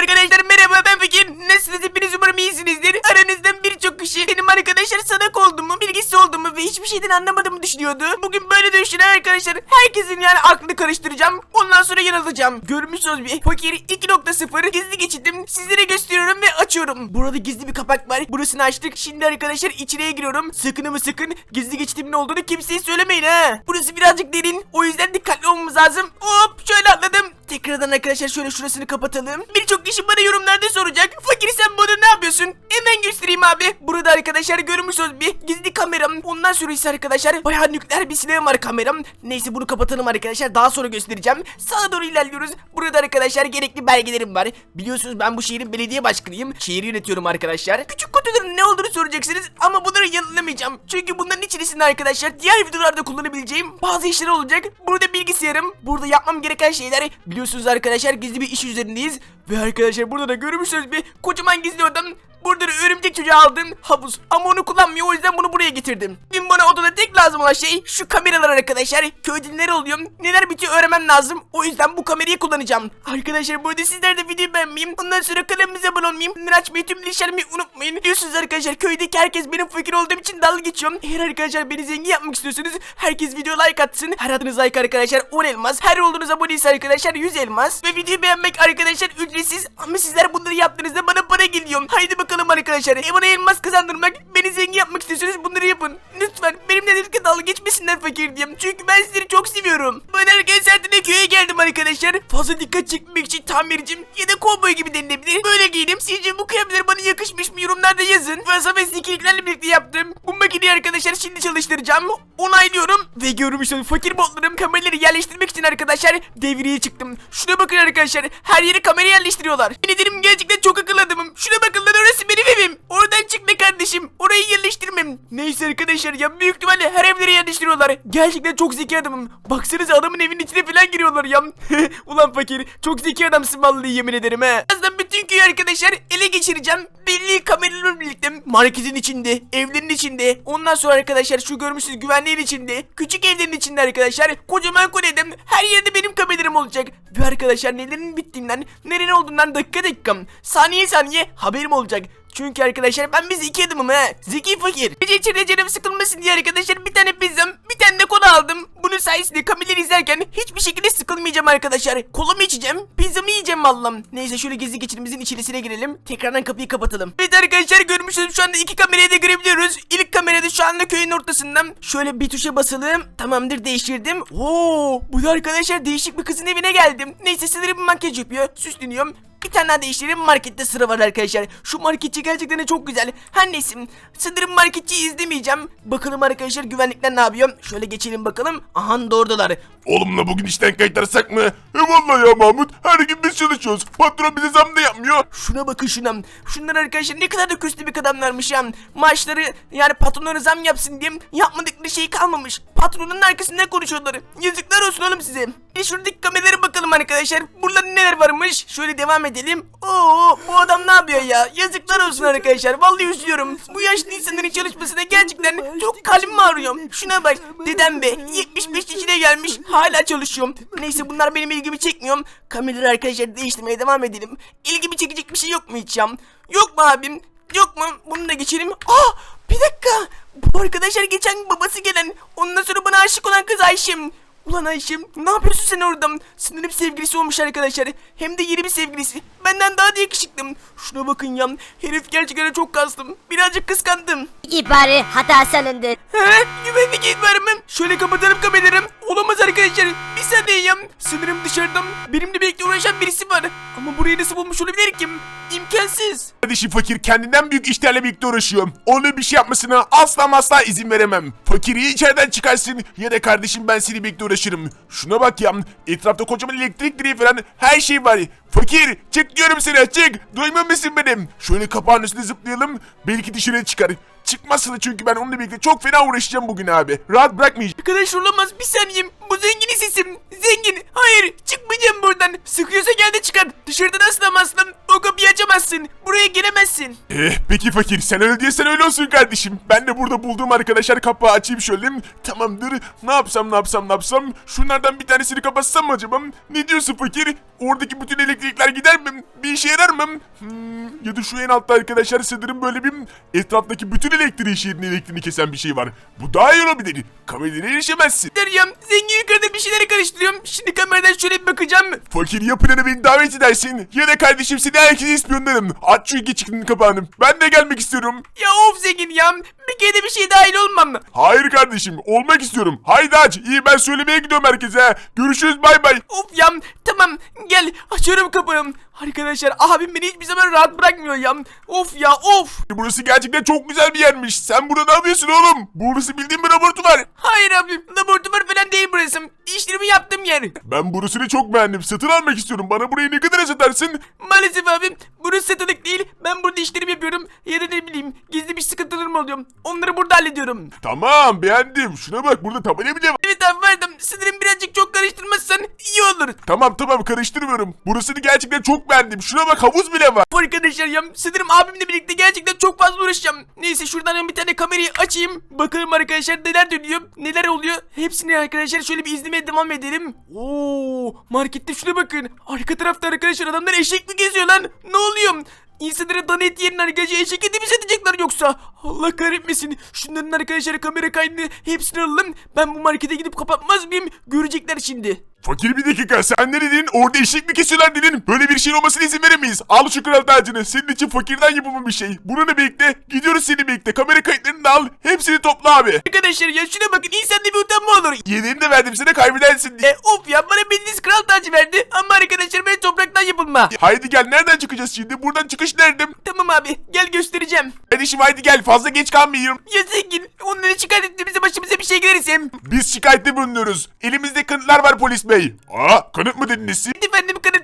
Arkadaşlar merhaba ben Fakir. Nasılsınız hepiniz umarım iyisinizdir. Aranızdan birçok kişi benim arkadaşlar sadak olduğumu, bilgisiz olduğumu ve hiçbir şeyden anlamadığımı düşünüyordu. Bugün böyle düşünen arkadaşlar herkesin yani aklını karıştıracağım. Ondan sonra yanılacağım. Görmüşsünüz bir Fakir 2.0 gizli geçitim sizlere gösteriyorum ve açıyorum. Burada gizli bir kapak var. Burasını açtık. Şimdi arkadaşlar içine giriyorum. Sakın ama sakın gizli geçitimin olduğunu kimseye söylemeyin ha. Burası birazcık derin. O yüzden dikkatli olmamız lazım. Hop şöyle atladım. Tekrardan arkadaşlar şöyle şurasını kapatalım. Birçok kişi bana yorumlarda soracak. Fakir sen burada ne yapıyorsun? Hemen göstereyim abi. Burada arkadaşlar görmüşsünüz bir gizli kameram. Ondan sonra ise arkadaşlar bayağı nükleer bir silahım var kameram. Neyse bunu kapatalım arkadaşlar. Daha sonra göstereceğim. Sağa doğru ilerliyoruz. Burada arkadaşlar gerekli belgelerim var. Biliyorsunuz ben bu şehrin belediye başkanıyım. Şehri yönetiyorum arkadaşlar. Küçük kutuların ne olduğunu soracaksınız ama bunları yanılamayacağım. Çünkü bunların içerisinde arkadaşlar diğer videolarda kullanabileceğim bazı işler olacak. Burada bilgisayarım. Burada yapmam gereken şeyler. Biliyorsunuz arkadaşlar gizli bir iş üzerindeyiz. Ve arkadaşlar burada da görmüşsünüz bir kocaman gizli odam. Burada da örümcek çocuğu aldım havuz ama onu kullanmıyor o yüzden bunu buraya getirdim. Benim bana odada tek lazım olan şey şu kameralar arkadaşlar. Köyde neler oluyor neler bitiyor öğrenmem lazım. O yüzden bu kamerayı kullanacağım. Arkadaşlar burada sizler de videoyu beğenmeyi ondan sonra kanalımıza abone olmayı bunları açmayı tüm işlerimi unutmayın. Biliyorsunuz arkadaşlar köydeki herkes benim fakir olduğum için dalga geçiyor. Eğer arkadaşlar beni zengin yapmak istiyorsanız herkes video like atsın. Her adınız like arkadaşlar 10 elmas. Her olduğunuz abone ise arkadaşlar 100 elmas. Ve videoyu beğenmek arkadaşlar ücretsiz ama sizler bunları yaptığınızda bana para geliyor. Haydi bakalım arkadaşlar. E bana elmas kazandırmak, beni zengin yapmak istiyorsanız bunları yapın. Lütfen benimle dedikçe dalga geçmesinler fakir diyeyim. Çünkü ben sizleri çok seviyorum. Ben erken saatinde köye geldim arkadaşlar. Fazla dikkat çekmemek için tamircim ya da kovboy gibi denilebilir. Böyle giydim. Sizce bu kıyafetler bana yakışmış mı yorumlarda yazın. Fazla ve zikiliklerle birlikte yaptım. Bu makineyi arkadaşlar şimdi çalıştıracağım. Onaylıyorum. Ve görmüşsünüz fakir botlarım kameraları yerleştirmek için arkadaşlar devreye çıktım. Şuna bakın arkadaşlar. Her yere kamera yerleştiriyorlar. Ben ederim gerçekten çok akıllı adamım. Şuna bakın lan orası benim evim. Oradan çıkma kardeşim. Orayı yerleştirmem. Neyse arkadaşlar ya büyük ihtimalle her evlere yerleştiriyorlar. Gerçekten çok zeki adamım. Baksanıza adamın evinin içine falan giriyorlar ya. Ulan fakir çok zeki adamsın vallahi yemin ederim he. Birazdan bütün köyü arkadaşlar ele geçireceğim. Belli kameralarla birlikte marketin içinde, evlerin içinde. Ondan sonra arkadaşlar şu görmüşsünüz güvenliğin içinde. Küçük evlerin içinde arkadaşlar. Kocaman kuleden her yerde benim kameralarım olacak. Ve arkadaşlar nelerin bittiğinden, nerenin olduğundan dakika dakika, saniye saniye haberim olacak. Çünkü arkadaşlar ben bir zeki adamım he. Zeki fakir. Gece içeride canım sıkılmasın diye arkadaşlar bir tane pizzam bir tane de kola aldım. Bunun sayesinde kamileri izlerken hiçbir şekilde sıkılmayacağım arkadaşlar. Kolamı içeceğim. Pizzamı yiyeceğim vallahi. Neyse şöyle gizli geçirimizin içerisine girelim. Tekrardan kapıyı kapatalım. Evet arkadaşlar görmüşsünüz şu anda iki kamerayı da görebiliyoruz. İlk kamerada şu anda köyün ortasından. Şöyle bir tuşa basalım. Tamamdır değiştirdim. Oo, bu da arkadaşlar değişik bir kızın evine geldim. Neyse sanırım makyaj yapıyor. Süsleniyorum. Bir tane daha değiştirelim markette sıra var arkadaşlar. Şu marketçi gerçekten de çok güzel. Her neyse sanırım marketçiyi izlemeyeceğim. Bakalım arkadaşlar güvenlikler ne yapıyor. Şöyle geçelim bakalım. Aha doğrudalar. Oğlumla bugün işten kaytarsak mı? E vallahi ya Mahmut her gün biz çalışıyoruz. Patron bize zam da yapmıyor. Şuna bakın şuna. Şunlar arkadaşlar ne kadar da köstü bir adamlarmış ya. Maaşları yani patronları zam yapsın diye yapmadıkları şey kalmamış. Patronun arkasında konuşuyorlar. Yazıklar olsun oğlum size. Bir şuradaki kameralara bakalım arkadaşlar. Burada neler varmış. Şöyle devam edelim. Oo bu adam ne yapıyor ya? Yazıklar olsun arkadaşlar. Vallahi üzülüyorum. Bu yaşlı insanların çalışmasına gerçekten çok kalbim ağrıyor. Şuna bak. Dedem be 75 yaşına gelmiş. Hala çalışıyorum. Neyse bunlar benim ilgimi çekmiyor. Kameraları arkadaşlar değiştirmeye devam edelim. İlgimi çekecek bir şey yok mu hiç ya? Yok mu abim? Yok mu? Bunu da geçelim. Aa bir dakika. Bu arkadaşlar geçen babası gelen. Ondan sonra bana aşık olan kız Ayşem. Ulan Ayşem ne yapıyorsun sen orada? Sanırım sevgilisi olmuş arkadaşlar. Hem de yeni bir sevgilisi. Benden daha da yakışıklı. Şuna bakın ya. Herif gerçekten çok kastım. Birazcık kıskandım. İhbarı hata salındı. He? Güvenlik ihbarımı. Şöyle kapatalım kameramı. Olamaz arkadaşlar. Bir saniye ya. Sanırım dışarıdan benimle birlikte uğraşan birisi var. Ama burayı nasıl bulmuş olabilir ki? İmkansız. Kardeşim fakir kendinden büyük işlerle birlikte uğraşıyor. Onun bir şey yapmasına asla asla izin veremem. Fakiri içeriden çıkarsın ya da kardeşim ben seni birlikte uğraşırım. Şuna bak ya etrafta kocaman elektrik direği falan her şey var. Fakir çık diyorum sana çık. Duymuyor musun benim? Şöyle kapağın üstüne zıplayalım. Belki dışarıya çıkar. Çıkmazsın çünkü ben onunla birlikte çok fena uğraşacağım bugün abi. Rahat bırakmayacağım. Arkadaş olamaz bir saniye. Bu zengin sesim. Zengin. Hayır çıkmayacağım buradan. Sıkıyorsa gel de çıkar. Dışarıdan aslam aslam. O kapıyı açamam. olamazsın. Buraya giremezsin. Eh peki fakir sen öyle diyorsan öyle olsun kardeşim. Ben de burada bulduğum arkadaşlar kapağı açayım şöyle. Tamamdır. Ne yapsam ne yapsam ne yapsam. Şunlardan bir tanesini kapatsam mı acaba? Ne diyorsun fakir? Oradaki bütün elektrikler gider mi? Bir işe yarar mı? Hmm, ya da şu en altta arkadaşlar sanırım böyle bir etraftaki bütün elektriği şehrin elektriğini kesen bir şey var. Bu daha iyi olabilir. Kameraya erişemezsin. Deryam zengin yukarıda bir şeyleri karıştırıyorum. Şimdi kameradan şöyle bir bakacağım. Fakir ya planı beni davet edersin ya da kardeşim seni herkese ispiyonlarım. Aç şu iki çıktığın kapağını. Ben de gelmek istiyorum. Ya of zengin ya. Bir kere de bir şey dahil olmam. Hayır kardeşim olmak istiyorum. Haydi aç. İyi ben söylemeye gidiyorum herkese. Görüşürüz bay bay. Of ya tamam gel açıyorum kapıyı. Arkadaşlar abim beni hiçbir zaman rahat bırakmıyor ya. Of ya of. Burası gerçekten çok güzel bir yermiş. Sen burada ne yapıyorsun oğlum? Burası bildiğin bir laboratuvar. Hayır abim laboratuvar falan değil burası. İşlerimi yaptığım yer. Ben burasını çok beğendim. Satın almak istiyorum. Bana burayı ne kadar satarsın? Maalesef abim burası satılık değil. Ben burada işlerimi yapıyorum. Ya da ne bileyim gizli bir sıkıntılarım oluyor. Onları burada hallediyorum. Tamam beğendim. Şuna bak burada tabela bile var. Evet abi vardım. Sinirim birazcık çok karıştırmazsan iyi olur. Tamam tamam karıştırmıyorum. Burasını gerçekten çok beğendim. Şuna bak havuz bile var. Arkadaşlar ya sanırım abimle birlikte gerçekten çok fazla uğraşacağım. Neyse şuradan bir tane kamerayı açayım. Bakalım arkadaşlar neler dönüyor, neler oluyor. Hepsini arkadaşlar şöyle bir izlemeye devam edelim. Oo, markette şuna bakın. Arka tarafta arkadaşlar adamlar eşek mi geziyor lan? Ne oluyor? İnsanlara dana eti yerine arkadaşlar eşek eti mi satacaklar yoksa? Allah kahretmesin. Şunların arkadaşlar kamera kaydını hepsini alalım. Ben bu markete gidip kapatmaz mıyım? Görecekler şimdi. Fakir bir dakika sen ne dedin? Orada eşek mi kesiyorlar dedin? Böyle bir şeyin olmasına izin veremeyiz. Al şu kral tacını. Senin için fakirden yapımı bir şey. Bununla birlikte gidiyoruz seninle birlikte. Kamera kayıtlarını da al. Hepsini topla abi. Arkadaşlar ya şuna bakın insanda bir utanma olur. Yediğini de verdim sana kaybedersin diye. E of ya bana bildiğiniz kral tacı verdi ama arkadaşlar ben topraktan yapılma. Haydi gel nereden çıkacağız şimdi? Buradan çıkış nerede? Tamam abi gel göstereceğim. Kardeşim haydi gel fazla geç kalmayayım. Ya zengin onları çıkart ettiğimizde başımıza bir şey gelirse. Biz şikayette bulunuyoruz. Elimizde kanıtlar var polis bey. Aa kanıt mı dediniz siz? Efendim kanıt.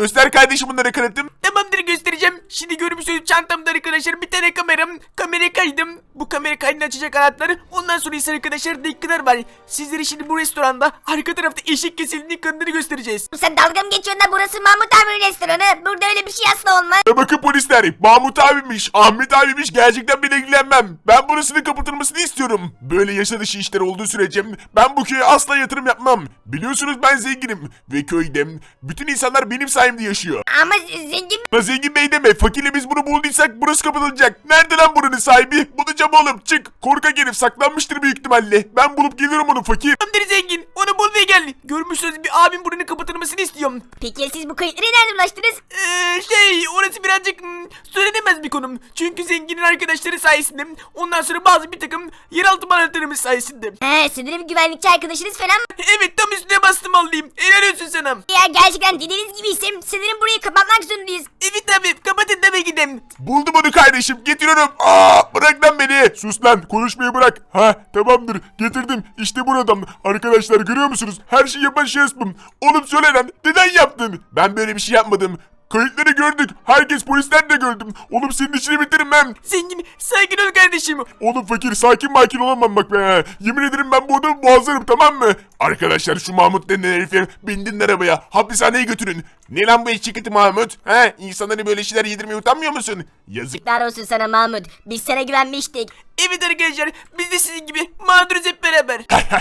Göster kardeşim bunları kanıtım. Tamamdır göstereceğim. Şimdi görmüşsünüz çantamda arkadaşlar bir tane kameram. Kamera kaydım. Bu kamera kaydını açacak anahtarı. Ondan sonra ise arkadaşlar dakikalar var. Sizlere şimdi bu restoranda arka tarafta eşek kesildiğini kanıtları göstereceğiz. Sen dalga mı geçiyorsun da burası Mahmut abi restoranı. Burada öyle bir şey asla olmaz. Ve bakın polisler. Mahmut abiymiş, Ahmet abiymiş gerçekten bile ilgilenmem. Ben burasının kapatılmasını istiyorum. Böyle yasa dışı işler olduğu sürece ben bu köye asla yatırım yapmam. Biliyorsunuz ben zenginim. Ve köyde bütün insanlar benim sayemde yaşıyor. Ama zengin Ama zengin bey deme. Fakirle biz bunu bulduysak burası kapatılacak. Nerede lan buranın sahibi? Bulacağım oğlum. Çık. Korkak herif saklanmıştır büyük ihtimalle. Ben bulup gelirim onu fakir. Tamamdır zengin. Onu bul ve gel. Görmüşsünüz bir abim buranın kapatılmasını istiyorum. Peki ya siz bu kayıtları nereden ulaştınız? Ee, şey orası birazcık hmm, söylenemez bir konum. Çünkü zenginin arkadaşları sayesinde ondan sonra bazı bir takım yeraltı manatlarımız sayesinde. He sanırım güvenlikçi arkadaşınız falan mı? Evet tam üstüne bastım alayım. Helal olsun sana. Ya gerçekten dediğiniz gibiysem sanırım burayı kapatmak zorundayız. Evet abi kapatın deme gidin. Buldum onu kardeşim. Getiriyorum. Aa, bırak lan beni. Sus lan. Konuşmayı bırak. Ha tamamdır. Getirdim. İşte buradan. Arkadaşlar görüyor musunuz? Her şeyi yapan şahıs. Oğlum söyle lan. Neden yaptın? Ben böyle bir şey yapmadım. Kayıtları gördük. Herkes polisler de gördüm. Oğlum senin işini bitiririm ben. Zengin sakin ol kardeşim. Oğlum fakir sakin makin olamam bak be. Yemin ederim ben bu adamı boğazlarım tamam mı? Arkadaşlar şu Mahmut denen herifi bindin arabaya. Hapishaneye götürün. Ne lan bu eşek eti Mahmut? He? İnsanlara böyle şeyler yedirmeye utanmıyor musun? Yazık. Yazıklar olsun sana Mahmut. Biz sana güvenmiştik. Evet arkadaşlar biz de sizin gibi mağduruz hep beraber.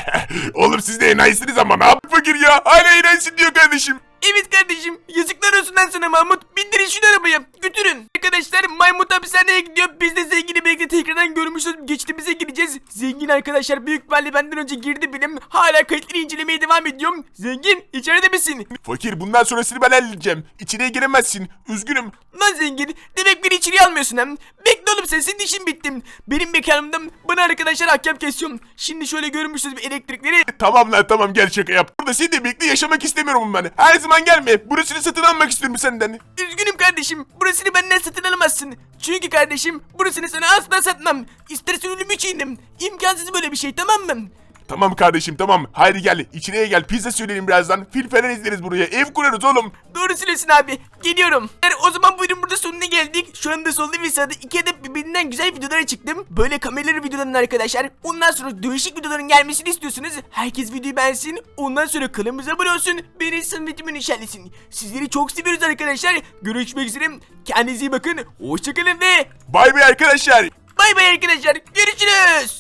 Oğlum siz de enayisiniz ama ne yaptık fakir ya? Hala enayisin diyor kardeşim. Evet kardeşim yazıklar olsun lan sana Mahmut. Bindirin şu arabaya götürün. Arkadaşlar Maymut hapishaneye gidiyor. Biz de zengini birlikte tekrardan görmüşüz. Geçtiğimize gireceğiz. Zengin arkadaşlar büyük ihtimalle benden önce girdi benim. Hala kayıtları incelemeye devam ediyorum. Zengin içeride misin? Fakir bundan sonrasını ben halledeceğim. İçine giremezsin. Üzgünüm. Lan zengin demek beni içeriye almıyorsun hem. Bekle oğlum sen senin işin bittim. Benim mekanımda bana arkadaşlar hakem kesiyorum. Şimdi şöyle görmüşsünüz bir elektrikleri. Tamam lan tamam gel şaka yap. Burada seninle birlikte yaşamak istemiyorum ben. Her zaman gelme. Burasını satın almak istiyorum senden. Kardeşim. Burasını benden satın alamazsın. Çünkü kardeşim burasını sana asla satmam. İstersen ölümü çiğnem. İmkansız böyle bir şey tamam mı? Tamam kardeşim tamam. Haydi gel içeriye gel pizza söyleyelim birazdan. Film falan izleriz buraya. Ev kurarız oğlum. Doğru söylüyorsun abi. Geliyorum. Yani o zaman buyurun burada sonuna geldik. Şu anda solda ve sağda iki adet birbirinden güzel videolara çıktım. Böyle kameralı videoların arkadaşlar. Ondan sonra değişik videoların gelmesini istiyorsunuz. Herkes videoyu beğensin. Ondan sonra kanalımıza abone olsun. Beni samimiyetimin nişanlısın. Sizleri çok seviyoruz arkadaşlar. Görüşmek üzere. Kendinize iyi bakın. Hoşçakalın ve Bay bay arkadaşlar. bay bay arkadaşlar. Görüşürüz.